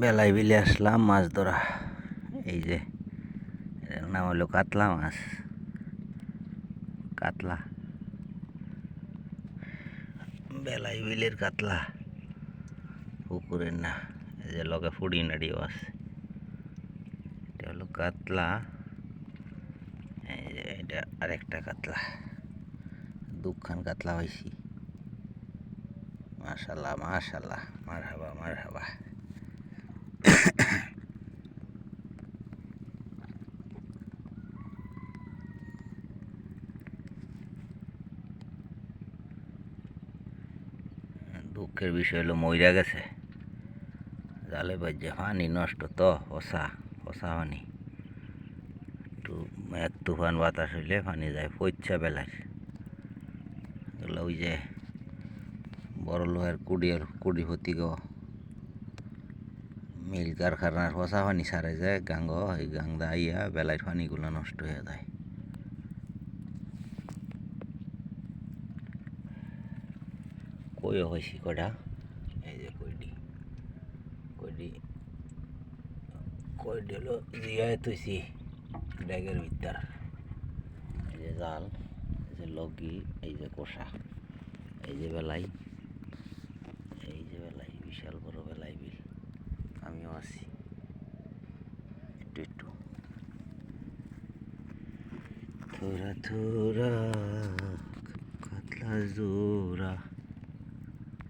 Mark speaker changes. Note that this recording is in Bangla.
Speaker 1: বেলায় বিলে আসলাম মাছ ধরা। এই যে এর নাম হলো কাতলা মাছ। কাতলা। বেলাই বিলের কাতলা। পুকুরের না, এই যে লগে ফুড়ি নাড়িও আছে। এটা হলো কাতলা। এই যে এটা আরেকটা কাতলা। দুখান কাতলা হয়েছি মাশাল্লাহ মাশাল্লাহ মার হাবা মার হাবা দুঃখের বিষয় হলো মইরা গেছে। জালে বাজে পানি নষ্ট তো, হসা হসা পানি একটু এক তুফান বাতাস হইলে পানি যায়, পইচ্ছা বেলার। এগুলো ওই যে বড় লোহার কুড়িয়ার কুড়িপতি গো। মিল কারখানার হসা পানি সারে যায়, গাঙ্গ, এই গাংদা আইয়া বেলায় পানিগুলো নষ্ট হয়ে যায়। কইও হয়েছি কটা? এই যে কইডি কইডি কইডি হলো? জিয়ায় তুইছি ব্যাগের ভিতর। এই যে জাল, এই যে লগি, এই যে কষা, এই যে বেলাই, এই যে বেলাই, বিশাল বড় বেলাই বিল। আমিও আছি। একটু একটু। থোড়া থোড়া কাতলা, জোড়া।